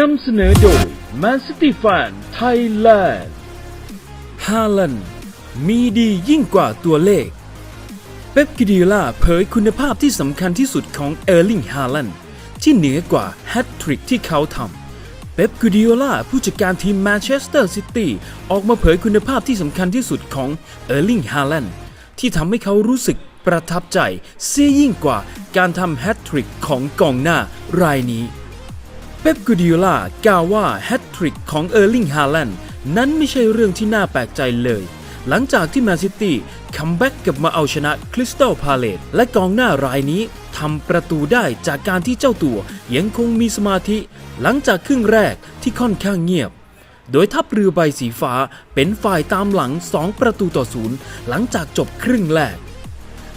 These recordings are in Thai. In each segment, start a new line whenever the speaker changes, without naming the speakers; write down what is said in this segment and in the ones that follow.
นำเสนอโดย Man City Fan Thailand
ฮาลันมีดียิ่งกว่าตัวเลข เป๊ปกิดิล่าเผยคุณภาพที่สำคัญที่สุดของเออร์ลิงฮาลันที่เหนือกว่าแฮตทริกที่เขาทำ เป๊ปกิดิโอล่าผู้จัดการทีมแมนเชสเตอร์ซิตี้ออกมาเผยคุณภาพที่สำคัญที่สุดของเออร์ลิงฮาลันที่ทำให้เขารู้สึกประทับใจเสียยิ่งกว่าการทำแฮตทริกของกองหน้ารายนี้ เป๊ปกูดิโอลากล่าวว่าแฮตทริกของเออร์ลิงฮาแลนด์นั้นไม่ใช่เรื่องที่น่าแปลกใจเลย หลังจากที่แมนซิตี้คัมแบ็กกลับมาเอาชนะคริสตัลพาเลตและกองหน้ารายนี้ทำประตูได้จากการที่เจ้าตัวยังคงมีสมาธิ หลังจากครึ่งแรกที่ค่อนข้างเงียบ โดยทัพเรือใบสีฟ้าเป็นฝ่ายตามหลัง 2 ประตูต่อศูนย์หลังจากจบครึ่งแรก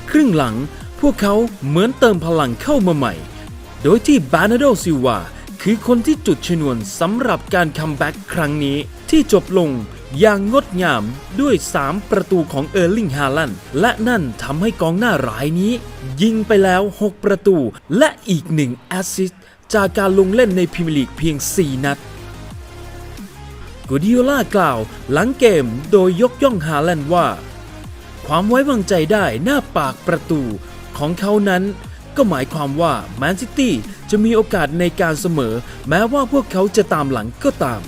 ครึ่งหลังพวกเขาเหมือนเติมพลังเข้ามาใหม่ โดยที่บานาโดซิลวา คือคนที่จุดชนวนสำหรับการคัมแบ็กครั้งนี้ที่จบลงอย่างงดงามด้วย 3 ประตูของเออร์ลิงฮาลันและนั่นทำให้กองหน้ารายนี้ ยิงไปแล้ว 6 ประตูและอีกหนึ่งแอสซิสต์จากการลงเล่นในพรีเมียร์ลีกเพียง 4 นัดกูดิโอล่ากล่าวหลังเกมโดยยกย่องฮาแลนว่า ความไว้วางใจได้หน้าปากประตูของเขานั้น ก็หมายความว่าแมนซิตี้จะมีโอกาสในการเสมอ แม้ว่าพวกเขาจะตามหลังก็ตาม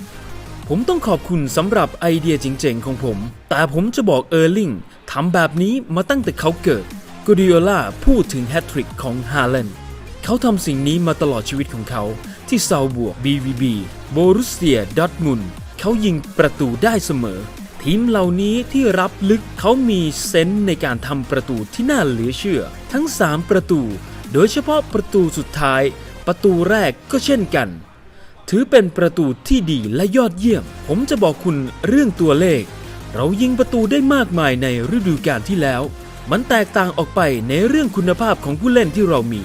ผมต้องขอบคุณสำหรับไอเดียเจ๋งๆของผม แต่ผมจะบอกเออร์ลิงทำแบบนี้มาตั้งแต่เขาเกิดกูดิโอล่าพูดถึงแฮตทริกของฮาแลนด์เขาทำสิ่งนี้มาตลอดชีวิตของเขาที่เซาบวก BVB โบรุสเซียดอทมุนเขายิงประตูได้เสมอ ทีมเหล่านี้ที่รับลึกเขามีเซนส์ในการทำประตูที่น่าเหลือเชื่อ ทั้ง 3 ประตู โดยเฉพาะประตูสุดท้าย ประตูแรกก็เช่นกัน ถือเป็นประตูที่ดีและยอดเยี่ยม ผมจะบอกคุณเรื่องตัวเลข เรายิงประตูได้มากมายในฤดูกาลที่แล้ว มันแตกต่างออกไปในเรื่องคุณภาพของผู้เล่นที่เรามี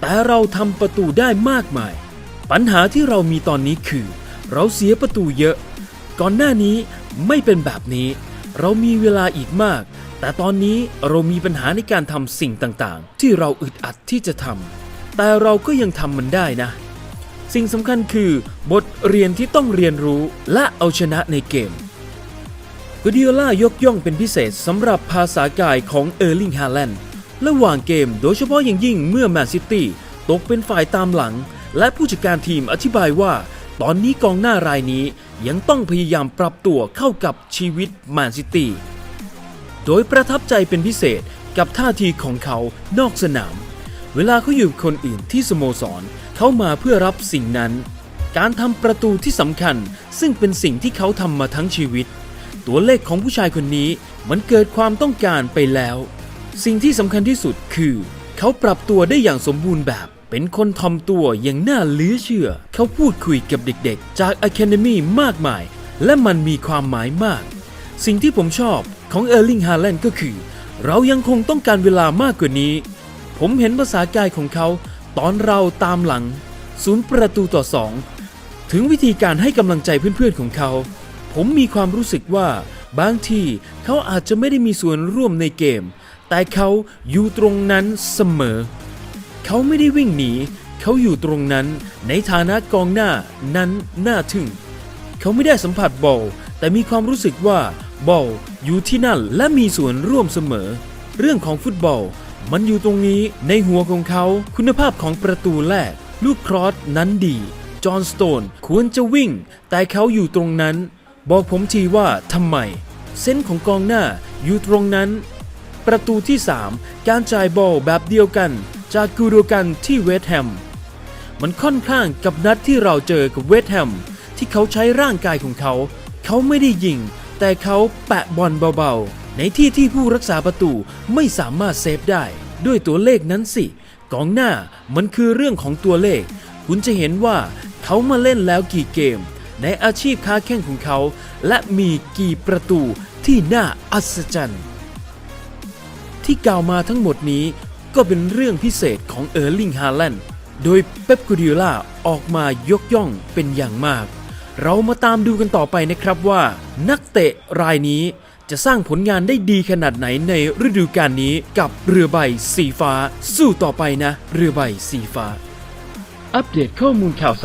แต่เราทำประตูได้มากมาย ปัญหาที่เรามีตอนนี้คือ เราเสียประตูเยอะ ก่อนหน้านี้ไม่เป็นแบบนี้ เรามีเวลาอีกมาก แต่ตอนนี้เรามีปัญหาในการทำสิ่งต่างๆ ที่เราอึดอัดที่จะทำแต่เราก็ยังทำมันได้นะ สิ่งสำคัญคือบทเรียนที่ต้องเรียนรู้และเอาชนะในเกมกูดิโอล่ายกย่องเป็นพิเศษสำหรับภาษากายของเออร์ลิงฮาแลนด์ระหว่างเกมโดยเฉพาะอย่างยิ่งเมื่อแมนซิตี้ตกเป็นฝ่ายตามหลัง และผู้จัดการทีมอธิบายว่า ตอนนี้กองหน้ารายนี้ยังต้องพยายามปรับตัวเข้ากับชีวิตแมนซิตี้ โดยประทับใจเป็นพิเศษกับท่าทีของเขานอกสนาม เวลาเขาอยู่คนอื่นที่สโมสร เขามาเพื่อรับสิ่งนั้น การทำประตูที่สำคัญซึ่งเป็นสิ่งที่เขาทำมาทั้งชีวิต ตัวเลขของผู้ชายคนนี้มันเกิดความต้องการไปแล้ว สิ่งที่สำคัญที่สุดคือ เขาปรับตัวได้อย่างสมบูรณ์แบบ เป็นคนทอมตัวอย่างน่าเหลือเชื่อ เขาพูดคุยกับเด็กๆ จาก Academy มากมาย และมันมีความหมายมาก สิ่งที่ผมชอบของเออร์ลิงฮาแลนด์ก็คือ เรายังคงต้องการเวลามากกว่านี้ ผมเห็นภาษากายของเขา ตอนเราตามหลังศูนย์ประตูต่อสองถึงวิธีการให้กำลังใจเพื่อนๆของเขา ผมมีความรู้สึกว่าบางทีเขาอาจจะไม่ได้มีส่วนร่วมในเกม แต่เขาอยู่ตรงนั้นเสมอ เขาไม่ได้วิ่งหนี เขาอยู่ตรงนั้นในฐานะกองหน้านั้นน่าทึ่ง เขาไม่ได้สัมผัสบอลแต่มีความรู้สึกว่าบอลอยู่ที่นั่นและมีส่วนร่วมเสมอ เรื่องของฟุตบอล มันอยู่ตรงนี้ในหัวของเขาคุณภาพของประตูแรก ลูกครอสนั้นดี จอห์นสโตนควรจะวิ่ง แต่เขาอยู่ตรงนั้น บอกผมทีว่าทำไม เส้นของกองหน้าอยู่ตรงนั้น ประตูที่ 3 การจ่ายบอลแบบเดียวกัน จากกูโดกันที่เวสต์แฮม มันค่อนข้างกับนัดที่เราเจอกับเวสต์แฮม ที่เขาใช้ร่างกายของเขา เขาไม่ได้ยิง แต่เขาแปะบอลเบาๆ ในที่ที่ผู้รักษาประตูไม่สามารถเซฟได้ ด้วยตัวเลขนั้นสิ กองหน้ามันคือเรื่องของตัวเลข คุณจะเห็นว่าเขามาเล่นแล้วกี่เกม ในอาชีพค้าแข่งของเขา และมีกี่ประตูที่น่าอัศจรรย์ที่กล่าวมาทั้งหมดนี้ ก็เป็นเรื่องพิเศษของเออร์ลิงฮาแลนด์โดยเป๊ปกูดิล่าออกมายกย่องเป็นอย่างมาก เรามาตามดูกันต่อไปนะครับว่า นักเตะรายนี้จะสร้างผลงานได้ดีขนาดไหนในฤดูกาลนี้กับเรือใบสีฟ้า สู้ต่อไปนะ เรือใบสีฟ้า
อัปเดตข้อมูลข่าวสาร